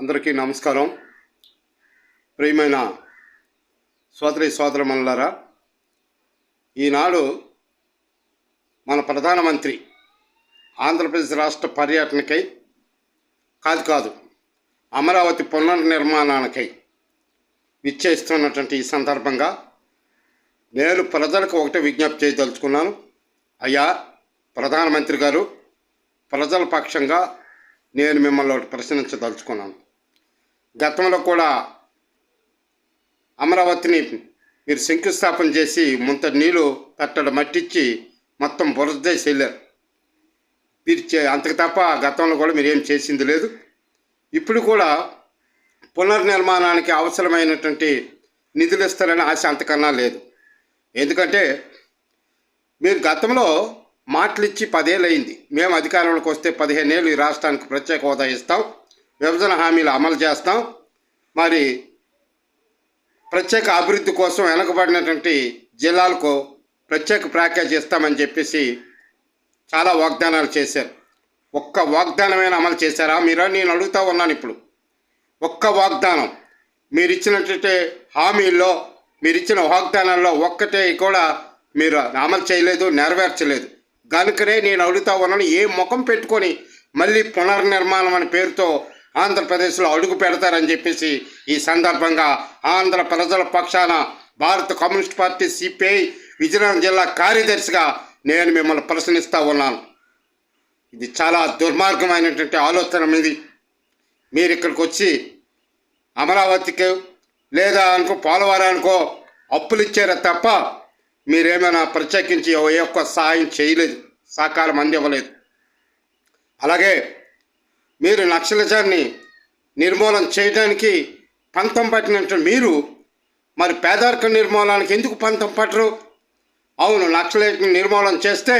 అందరికీ నమస్కారం. ప్రియమైన సోదరి సోదరమల్లారా ఈనాడు మన ప్రధానమంత్రి ఆంధ్రప్రదేశ్ రాష్ట్ర పర్యటనకై కాదు కాదు అమరావతి పునర్నిర్మాణానికై విచ్చేస్తున్నటువంటి ఈ సందర్భంగా నేను ప్రజలకు ఒకటే విజ్ఞప్తి చేయదలుచుకున్నాను. అయ్యా ప్రధానమంత్రి గారు ప్రజల పక్షంగా నేను మిమ్మల్ని ఒకటి ప్రశ్నించదలుచుకున్నాను. గతంలో కూడా అమరావతిని మీరు శంకుస్థాపన చేసి ముంత నీళ్ళు పెట్టడం మట్టిచ్చి మొత్తం బురదేసి వెళ్ళారు మీరు చే అంతకు తప్ప గతంలో కూడా మీరు ఏం చేసింది లేదు. ఇప్పుడు కూడా పునర్నిర్మాణానికి అవసరమైనటువంటి నిధులు ఇస్తారని ఆశ అంతకన్నా లేదు. ఎందుకంటే మీరు గతంలో మాటలు ఇచ్చి అయింది మేము అధికారంలోకి వస్తే పదిహేను ఏళ్ళు ఈ రాష్ట్రానికి ప్రత్యేక హోదా ఇస్తాం. విభజన హామీలు అమలు చేస్తాం. మరి ప్రత్యేక అభివృద్ధి కోసం వెనకబడినటువంటి జిల్లాలకు ప్రత్యేక ప్యాకేజ్ ఇస్తామని చెప్పేసి చాలా వాగ్దానాలు చేశారు. ఒక్క వాగ్దానమైన అమలు చేశారా? మీరు? నేను అడుగుతా ఉన్నాను ఇప్పుడు. ఒక్క వాగ్దానం. మీరు ఇచ్చినటువంటి హామీల్లో మీరు ఇచ్చిన వాగ్దానాల్లో ఒక్కటే కూడా మీరు అమలు చేయలేదు నెరవేర్చలేదు. కనుకనే నేను అడుగుతా ఉన్నాను ఏ ముఖం పెట్టుకొని మళ్ళీ పునర్నిర్మాణం అనే పేరుతో ఆంధ్రప్రదేశ్లో అడుగు పెడతారని చెప్పేసి ఈ సందర్భంగా ఆంధ్ర ప్రజల పక్షాన భారత కమ్యూనిస్ట్ పార్టీ సిపిఐ విజయనగరం జిల్లా కార్యదర్శిగా నేను మిమ్మల్ని ప్రశ్నిస్తూ ఉన్నాను. ఇది చాలా దుర్మార్గమైనటువంటి ఆలోచన మీది. మీరు ఇక్కడికి వచ్చి అమరావతికి లేదా అనుకో పోలవరానికో అప్పులు ఇచ్చారా తప్ప మీరేమైనా ప్రత్యేకించి ఏ ఒక్క సహాయం చేయలేదు సహకారం అందివ్వలేదు. అలాగే మీరు నక్సలిజాన్ని నిర్మూలన చేయడానికి పంతం పట్టినట్టు మీరు మరి పేదరిక నిర్మూలనకి ఎందుకు పంతం పట్టరు? అవును నక్సలైట్ని నిర్మూలన చేస్తే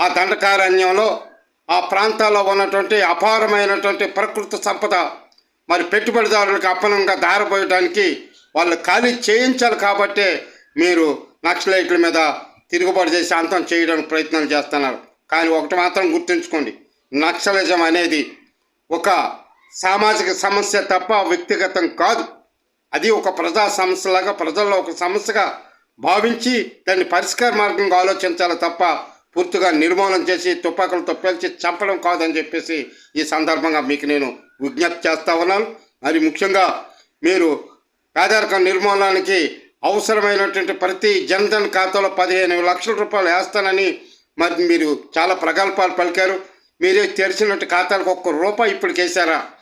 ఆ దండకారణ్యంలో ఆ ప్రాంతాల్లో ఉన్నటువంటి అపారమైనటువంటి ప్రకృతి సంపద మరి పెట్టుబడిదారులకు అప్పనంగా దారపోయడానికి వాళ్ళు ఖాళీ చేయించాలి కాబట్టే మీరు నక్సలైట్ల మీద తిరుగుబాటు చేసి అంతం చేయడానికి ప్రయత్నాలు చేస్తున్నారు. కానీ ఒకటి మాత్రం గుర్తుంచుకోండి. నక్సలిజం అనేది ఒక సామాజిక సమస్య తప్ప వ్యక్తిగతం కాదు. అది ఒక ప్రజా సమస్యలాగా ప్రజల్లో ఒక సమస్యగా భావించి దాన్ని పరిష్కార మార్గంగా ఆలోచించాలి తప్ప పూర్తిగా నిర్మూలన చేసి తుపాకులతో పేల్చి చంపడం కాదని చెప్పేసి ఈ సందర్భంగా మీకు నేను విజ్ఞప్తి చేస్తా ఉన్నాను. మరి ముఖ్యంగా మీరు పేదరికం నిర్మూలనానికి అవసరమైనటువంటి ప్రతి జన్ధన్ ఖాతాలో పదిహేను లక్షల రూపాయలు వేస్తానని మరి మీరు చాలా ప్రగల్భాలు పలికారు. మీరే తెరిచినట్టు ఖాతాలకు ఒక్క రూపాయి ఇప్పటికేసారా వేశారా